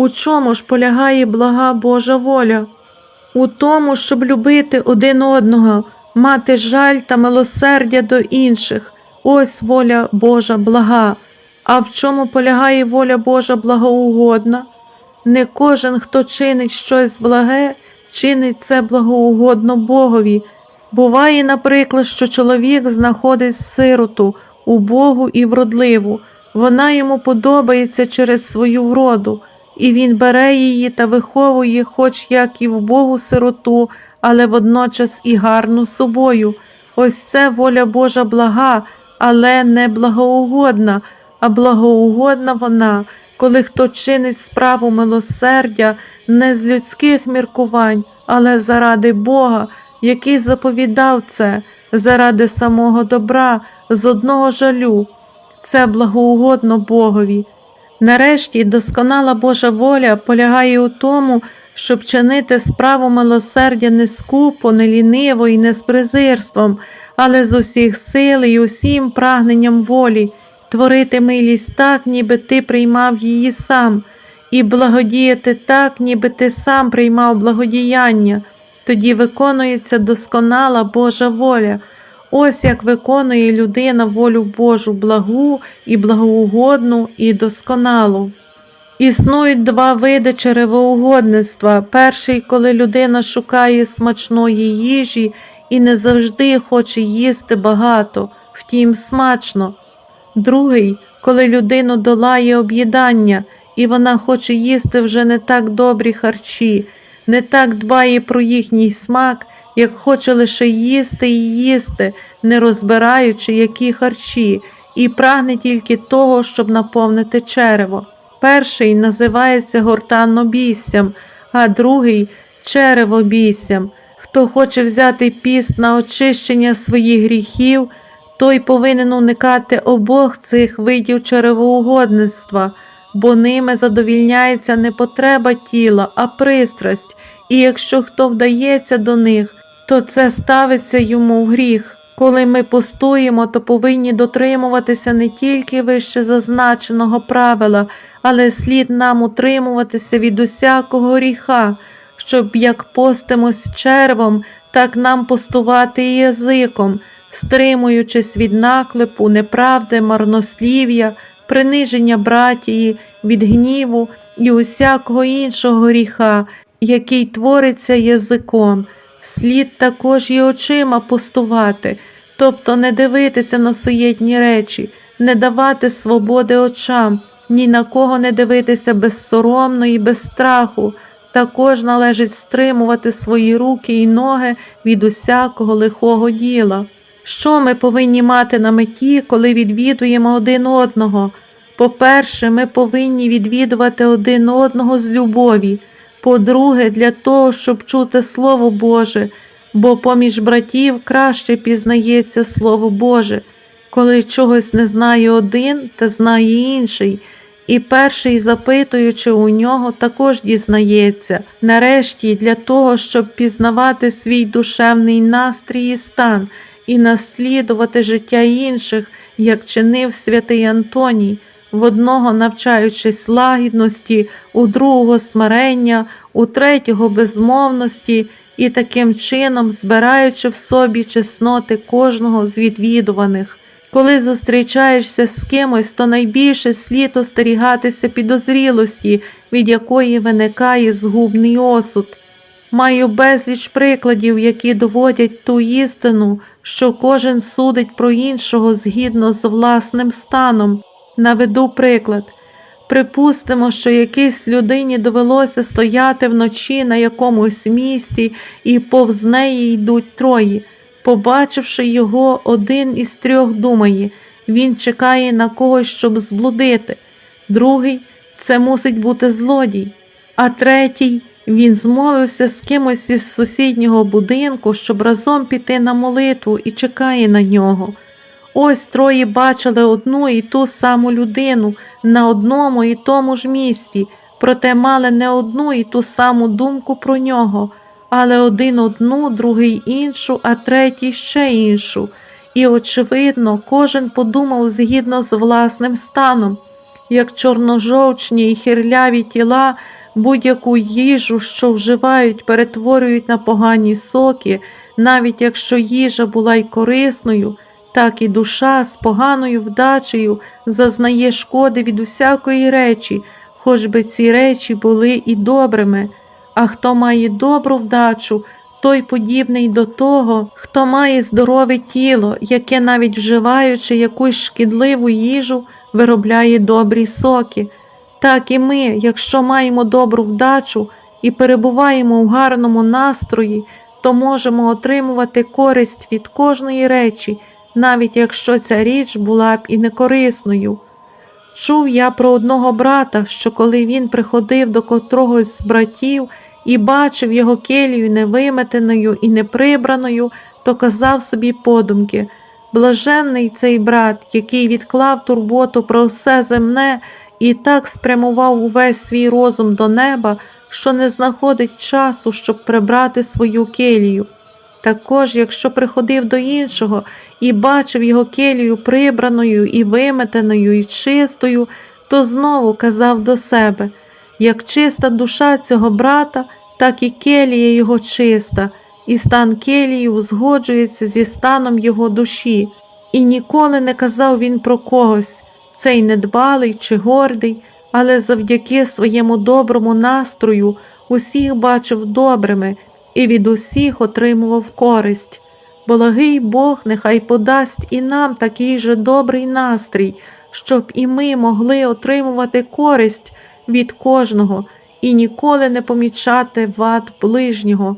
У чому ж полягає блага Божа воля? У тому, щоб любити один одного, мати жаль та милосердя до інших. Ось воля Божа блага. А в чому полягає воля Божа благоугодна? Не кожен, хто чинить щось благе, чинить це благоугодно Богові. Буває, наприклад, що чоловік знаходить сироту, убогу і вродливу. Вона йому подобається через свою вроду, і він бере її та виховує, хоч як і вбогу сироту, але водночас і гарну собою. Ось це воля Божа блага, але не благоугодна, а благоугодна вона, коли хто чинить справу милосердя не з людських міркувань, але заради Бога, який заповідав це, заради самого добра, з одного жалю. Це благоугодно Богові. Нарешті досконала Божа воля полягає у тому, щоб чинити справу милосердя не скупо, не ліниво і не з презирством, але з усіх сил і усім прагненням волі, творити милість так, ніби ти приймав її сам, і благодіяти так, ніби ти сам приймав благодіяння. Тоді виконується досконала Божа воля. Ось як виконує людина волю Божу благу і благоугодну і досконалу. Існують два види черевоугодництва. Перший, коли людина шукає смачної їжі і не завжди хоче їсти багато, втім смачно. Другий, коли людину долає об'їдання, і вона хоче їсти вже не так добрі харчі, не так дбає про їхній смак, як хоче лише їсти і їсти, не розбираючи, які харчі, і прагне тільки того, щоб наповнити черево. Перший називається гортаннобіссям, а другий черевобіссям. Хто хоче взяти піст на очищення своїх гріхів, той повинен уникати обох цих видів черевоугодництва, бо ними задовільняється не потреба тіла, а пристрасть, і якщо хто вдається до них, то це ставиться йому в гріх. Коли ми постуємо, то повинні дотримуватися не тільки вище зазначеного правила, але слід нам утримуватися від усякого гріха, щоб як постимось червом, так нам постувати і язиком, стримуючись від наклепу, неправди, марнослів'я, приниження братії, від гніву і усякого іншого гріха, який твориться язиком. Слід також і очима постувати, тобто не дивитися на суєтні речі, не давати свободи очам, ні на кого не дивитися безсоромно і без страху. Також належить стримувати свої руки і ноги від усякого лихого діла. Що ми повинні мати на меті, коли відвідуємо один одного? По-перше, ми повинні відвідувати один одного з любові. По-друге, для того, щоб чути Слово Боже, бо поміж братів краще пізнається Слово Боже. Коли чогось не знає один, та знає інший, і перший, запитуючи у нього, також дізнається. Нарешті, для того, щоб пізнавати свій душевний настрій і стан і наслідувати життя інших, як чинив святий Антоній, в одного навчаючись лагідності, у другого смирення, у третього безмовності і таким чином збираючи в собі чесноти кожного з відвідуваних. Коли зустрічаєшся з кимось, то найбільше слід остерігатися підозрілості, від якої виникає згубний осуд. Маю безліч прикладів, які доводять ту істину, що кожен судить про іншого згідно з власним станом. Наведу приклад. Припустимо, що якійсь людині довелося стояти вночі на якомусь місці, і повз неї йдуть троє. Побачивши його, один із трьох думає, він чекає на когось, щоб зблудити. Другий це мусить бути злодій, а третій він змовився з кимось із сусіднього будинку, щоб разом піти на молитву і чекає на нього. Ось троє бачили одну і ту саму людину на одному і тому ж місці, проте мали не одну і ту саму думку про нього, але один одну, другий іншу, а третій ще іншу. І, очевидно, кожен подумав згідно з власним станом. як чорножовчні і хирляві тіла, будь-яку їжу, що вживають, перетворюють на погані соки, навіть якщо їжа була й корисною, так і душа з поганою вдачею зазнає шкоди від усякої речі, хоч би ці речі були і добрими. А хто має добру вдачу, той подібний до того, хто має здорове тіло, яке, навіть вживаючи якусь шкідливу їжу, виробляє добрі соки. Так і ми, якщо маємо добру вдачу і перебуваємо в гарному настрої, то можемо отримувати користь від кожної речі, навіть якщо ця річ була б і некорисною. Чув я про одного брата, що коли він приходив до котрогось з братів і бачив його келію невиметеною і неприбраною, то казав собі подумки Блаженний цей брат, який відклав турботу про все земне і так спрямував увесь свій розум до неба, що не знаходить часу, щоб прибрати свою келію. Також, якщо приходив до іншого і бачив його келію прибраною і виметеною, і чистою, то знову казав до себе як чиста душа цього брата, так і келія його чиста, і стан келії узгоджується зі станом його душі. І ніколи не казав він про когось, цей недбалий чи гордий, але завдяки своєму доброму настрою усіх бачив добрими і від усіх отримував користь. Благий Бог нехай подасть і нам такий же добрий настрій, щоб і ми могли отримувати користь від кожного і ніколи не помічати вад ближнього.